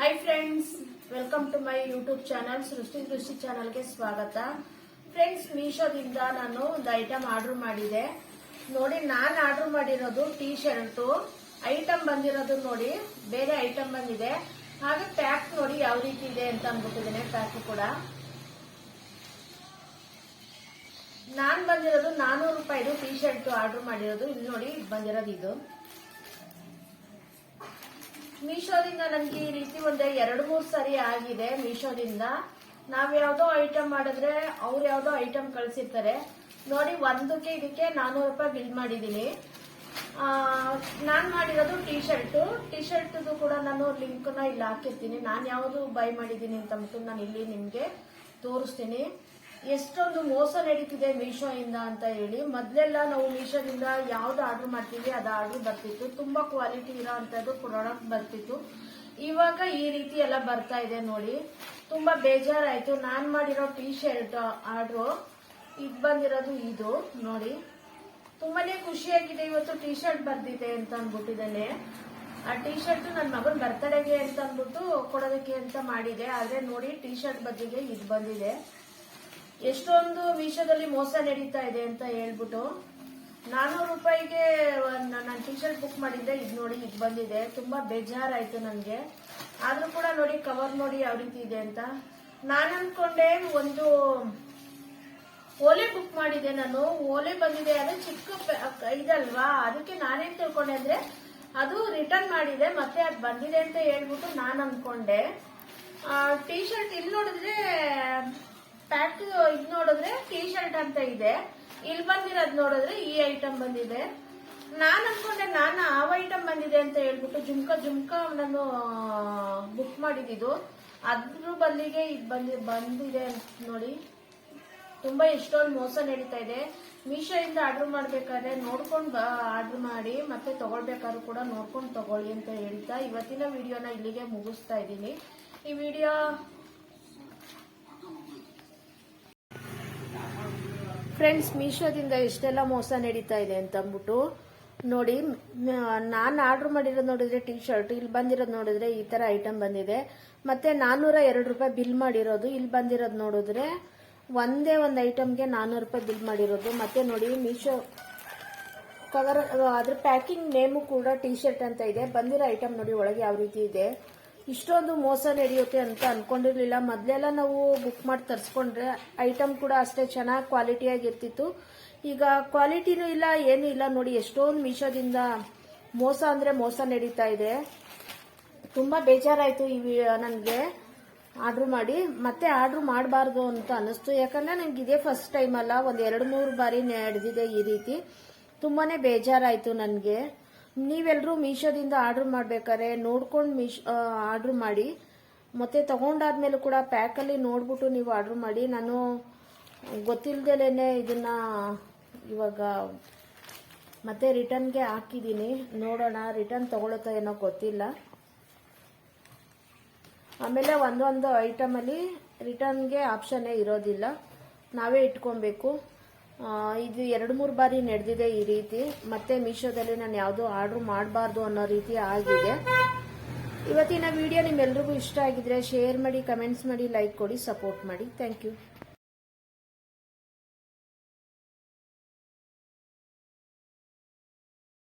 Hi friends welcome to my YouTube channel Srishti Drishti ಚಾನಲ್ಗೆ ಸ್ವಾಗತ. Friends ಮೀಶೋದಿಂದ ನಾನು ಒಂದು ಐಟಮ್ ಆರ್ಡರ್ ಮಾಡಿದೆ. ನೋಡಿ, ನಾನು ಆರ್ಡರ್ ಮಾಡಿರೋದು ಟೀ ಶರ್ಟು ಐಟಮ್ ಬಂದಿರೋದು ನೋಡಿ, ಬೇರೆ ಐಟಮ್ ಬಂದಿದೆ. ಹಾಗೆ ಪ್ಯಾಕ್ ನೋಡಿ ಯಾವ ರೀತಿ ಇದೆ ಅಂತ ಅನ್ಬಿಟ್ಟಿದ್ದೇನೆ ಪ್ಯಾಕ್ ಕೂಡ. ನಾನು ಬಂದಿರೋದು ನಾನ್ನೂರು ರೂಪಾಯಿದು ಟೀ ಶರ್ಟ್ ಆರ್ಡರ್ ಮಾಡಿರೋದು. ಇಲ್ಲಿ ನೋಡಿ, ಬಂದಿರೋದು ಇದು. ಮೀಶೋದಿಂದ ನನಗೆ ಈ ರೀತಿ ಒಂದು ಎರಡು ಮೂರು ಸರಿ ಆಗಿದೆ ಮೀಶೋದಿಂದ. ನಾವು ಯಾವುದೋ ಐಟಮ್ ಮಾಡಿದ್ರೆ ಅವ್ರು ಯಾವುದೋ ಐಟಮ್ ಕಳಿಸಿರ್ತಾರೆ. ನೋಡಿ, ಒಂದಕ್ಕೆ ಇದಕ್ಕೆ ನಾನೂರು ರೂಪಾಯಿ ಬಿಲ್ ಮಾಡಿದ್ದೀನಿ ನಾನ್ ಮಾಡಿರೋದು ಟೀ ಶರ್ಟ್ ಟೀ ಶರ್ಟ್ ಕೂಡ ನಾನು ಲಿಂಕ್ನ ಇಲ್ಲಿ ಹಾಕಿರ್ತೀನಿ. ನಾನು ಯಾವುದು ಬೈ ಮಾಡಿದ್ದೀನಿ ಅಂತ ಅಂದ್ಬಿಟ್ಟು ನಾನು ಇಲ್ಲಿ ನಿಮಗೆ ತೋರಿಸ್ತೀನಿ. ಎಷ್ಟೊಂದು ಮೋಸ ನಡೀತಿದೆ ಮೀಶೋ ಇಂದ ಅಂತ ಹೇಳಿ, ಮೊದ್ಲೆಲ್ಲ ನಾವು ಮೀಶೋದಿಂದ ಯಾವ್ದು ಆರ್ಡರ್ ಮಾಡ್ತೀವಿ ಅದು ಆರ್ಡರ್ ಬರ್ತಿತ್ತು. ತುಂಬಾ ಕ್ವಾಲಿಟಿ ಇರೋ ಅಂತದ್ದು ಪ್ರಾಡಕ್ಟ್ ಬರ್ತಿತ್ತು. ಇವಾಗ ಈ ರೀತಿ ಎಲ್ಲ ಬರ್ತಾ ಇದೆ ನೋಡಿ. ತುಂಬಾ ಬೇಜಾರಾಯ್ತು. ನಾನ್ ಮಾಡಿರೋ ಟೀ ಶರ್ಟ್ ಆರ್ಡ್ರು ಇದು ಬಂದಿರೋದು ಇದು ನೋಡಿ. ತುಂಬಾನೇ ಖುಷಿಯಾಗಿದೆ ಇವತ್ತು ಟೀ ಶರ್ಟ್ ಬರ್ದಿದೆ ಅಂತ ಅನ್ಬಿಟ್ಟಿದ್ದೇನೆ ಆ ಟೀ ಶರ್ಟ್ ನನ್ನ ಮಗನ ಬರ್ತಡೆಗೆ ಅಂತ ಅಂದ್ಬಿಟ್ಟು ಕೊಡೋದಕ್ಕೆ ಅಂತ ಮಾಡಿದೆ. ಆದ್ರೆ ನೋಡಿ ಟೀ ಶರ್ಟ್ ಬದಿಗೆ ಇದು ಬಂದಿದೆ. ಎಷ್ಟೊಂದು ಮೀಶೋದಲ್ಲಿ ಮೋಸ ನಡೀತಾ ಇದೆ ಅಂತ ಹೇಳ್ಬಿಟ್ಟು ನಾನೂರು ರೂಪಾಯಿಗೆ ನಾನು ಟಿ ಶರ್ಟ್ ಬುಕ್ ಮಾಡಿದ್ದೆ, ಇದು ನೋಡಿ ಇದು ಬಂದಿದೆ. ತುಂಬಾ ಬೇಜಾರಾಯ್ತು ನನಗೆ ಆದ್ರೂ ಕೂಡ ನೋಡಿ ಕವರ್ ನೋಡಿ ಯಾವ ರೀತಿ ಇದೆ ಅಂತ. ನಾನು ಅನ್ಕೊಂಡೆ ಒಂದು ಓಲೆ ಬುಕ್ ಮಾಡಿದೆ ನಾನು. ಓಲೆ ಬಂದಿದೆ, ಅದು ಚಿಕ್ಕ ಇದಲ್ವಾ? ಅದಕ್ಕೆ ನಾನೇನ್ ತಿಳ್ಕೊಂಡೆ ಅಂದ್ರೆ ಅದು ರಿಟರ್ನ್ ಮಾಡಿದೆ, ಮತ್ತೆ ಅದು ಬಂದಿದೆ ಅಂತ ಹೇಳ್ಬಿಟ್ಟು ನಾನು ಅನ್ಕೊಂಡೆ. ಟಿ ಶರ್ಟ್ ಇಲ್ಲಿ ನೋಡಿದ್ರೆ ಪ್ಯಾಕ್ ಇದು ನೋಡಿದ್ರೆ ಟೀ ಶರ್ಟ್ ಅಂತ ಇದೆ. ಇಲ್ಲಿ ಬಂದಿರೋದು ನೋಡಿದ್ರೆ ಈ ಐಟಮ್ ಬಂದಿದೆ. ನಾನು ಅನ್ಕೊಂಡೆ ನಾನು ಆ ಐಟಮ್ ಬಂದಿದೆ ಅಂತ ಹೇಳ್ಬಿಟ್ಟು ಜುಮ್ಕ ಜುಮ್ಕ ನಾನು ಬುಕ್ ಮಾಡಿದ್ದು ಅದ್ರ ಬಲ್ಲಿಗೆ ಇದು ಬಂದಿ, ಬಂದಿದೆ ಅಂತ ನೋಡಿ. ತುಂಬಾ ಎಷ್ಟೊಂದು ಮೋಸ ನಡೀತಾ ಇದೆ. ಮೀಶೋ ಇಂದ ಆರ್ಡರ್ ಮಾಡ್ಬೇಕಾದ್ರೆ ನೋಡ್ಕೊಂಡು ಆರ್ಡರ್ ಮಾಡಿ, ಮತ್ತೆ ತಗೊಳ್ಬೇಕಾದ್ರೂ ಕೂಡ ನೋಡ್ಕೊಂಡು ತಗೊಳ್ಳಿ ಅಂತ ಹೇಳ್ತಾ ಇವತ್ತಿನ ವಿಡಿಯೋನ ಇಲ್ಲಿಗೆ ಮುಗಿಸ್ತಾ ಇದ್ದೀನಿ. ಈ ವಿಡಿಯೋ ಫ್ರೆಂಡ್ಸ್ ಮೀಶೋದಿಂದ ಎಷ್ಟೆಲ್ಲ ಮೋಸ ನಡೀತಾ ಇದೆ ಅಂತ ಅಂದ್ಬಿಟ್ಟು ನೋಡಿ ನಾನು ಆರ್ಡರ್ ಮಾಡಿರೋದು ನೋಡಿದ್ರೆ ಟೀ ಶರ್ಟ್ ಇಲ್ಲಿ ಬಂದಿರೋದು ನೋಡಿದ್ರೆ ಈ ತರ ಐಟಮ್ ಬಂದಿದೆ. ಮತ್ತೆ ನಾನ್ನೂರ ಎರಡು ರೂಪಾಯಿ ಬಿಲ್ ಮಾಡಿರೋದು ಇಲ್ಲಿ ಬಂದಿರೋದು ನೋಡಿದ್ರೆ ಒಂದೇ ಒಂದು ಐಟಮ್ಗೆ ನಾನ್ನೂರು ರೂಪಾಯಿ ಬಿಲ್ ಮಾಡಿರೋದು. ಮತ್ತೆ ನೋಡಿ ಮೀಶೋ ಕವರ್ ಅದ್ರ ಪ್ಯಾಕಿಂಗ್ ನೇಮು ಕೂಡ ಟೀ ಶರ್ಟ್ ಅಂತ ಇದೆ. ಬಂದಿರೋ ಐಟಮ್ ನೋಡಿ ಒಳಗೆ ಯಾವ ರೀತಿ ಇದೆ. ಇಷ್ಟೊಂದು ಮೋಸ ನಡೆಯುತ್ತೆ ಅಂತ ಅನ್ಕೊಂಡಿರ್ಲಿಲ್ಲ. ಮೊದ್ಲೆಲ್ಲ ನಾವು ಬುಕ್ ಮಾಡಿ ತರಿಸ್ಕೊಂಡ್ರೆ ಐಟಮ್ ಕೂಡ ಅಷ್ಟೇ ಚೆನ್ನಾಗಿ ಕ್ವಾಲಿಟಿಯಾಗಿರ್ತಿತ್ತು ಈಗ ಕ್ವಾಲಿಟಿನೂ ಇಲ್ಲ, ಏನು ಇಲ್ಲ. ನೋಡಿ, ಎಷ್ಟೊಂದು ಮೀಶೋದಿಂದ ಮೋಸ ಅಂದ್ರೆ ಮೋಸ ನಡೀತಾ ಇದೆ. ತುಂಬಾ ಬೇಜಾರಾಯಿತು ಈ ನನಗೆ. ಆರ್ಡರ್ ಮಾಡಿ. ಮತ್ತೆ ಆರ್ಡರ್ ಮಾಡಬಾರ್ದು ಅಂತ ಅನಿಸ್ತು ಯಾಕಂದ್ರೆ ನನಗೆ ಇದೇ ಫಸ್ಟ್ ಟೈಮ್ ಅಲ್ಲ. ಒಂದ್ ಎರಡು ಮೂರು ಬಾರಿ ನಡೆದಿದೆ ಈ ರೀತಿ. ತುಂಬಾನೇ ಬೇಜಾರಾಯಿತು ನನಗೆ. ನೀವೆಲ್ಲರೂ ಮೀಶೋದಿಂದ ಆರ್ಡರ್ ಮಾಡ್ಬೇಕಾದ್ರೆ ನೋಡ್ಕೊಂಡು ಮೀಶೋ ಆರ್ಡರ್ ಮಾಡಿ. ಮತ್ತೆ ತಗೊಂಡಾದ್ಮೇಲೆ ಕೂಡ ಪ್ಯಾಕಲ್ಲಿ ನೋಡ್ಬಿಟ್ಟು ನೀವು ಆರ್ಡರ್ ಮಾಡಿ. ನಾನು ಗೊತ್ತಿಲ್ಲದೇನೆ ಇದನ್ನ ಇವಾಗ ಮತ್ತೆ ರಿಟರ್ನ್ಗೆ ಹಾಕಿದ್ದೀನಿ. ನೋಡೋಣ, ರಿಟರ್ನ್ ತಗೊಳುತ್ತಾ ಏನೋ ಗೊತ್ತಿಲ್ಲ. ಆಮೇಲೆ ಒಂದೊಂದು ಐಟಮಲ್ಲಿ ರಿಟರ್ನ್ಗೆ ಆಪ್ಷನ್ನೇ ಇರೋದಿಲ್ಲ. ನಾವೇ ಇಟ್ಕೊಬೇಕು. ಇದು ಎರಡು ಮೂರು ಬಾರಿ ನಡೆದಿದೆ ಈ ರೀತಿ. ಮತ್ತೆ ಮೀಶೋದಲ್ಲಿ ನಾನು ಯಾವುದೂ ಆರ್ಡರ್ ಮಾಡಬಾರ್ದು ಅನ್ನೋ ರೀತಿ ಆಗಿದೆ. ಇವತ್ತಿನ ವಿಡಿಯೋ ನಿಮ್ಮೆಲ್ರಿಗೂ ಇಷ್ಟ ಆಗಿದ್ರೆ ಶೇರ್ ಮಾಡಿ ಕಮೆಂಟ್ಸ್ ಮಾಡಿ ಲೈಕ್ ಕೊಡಿ ಸಪೋರ್ಟ್ ಮಾಡಿ. Thank you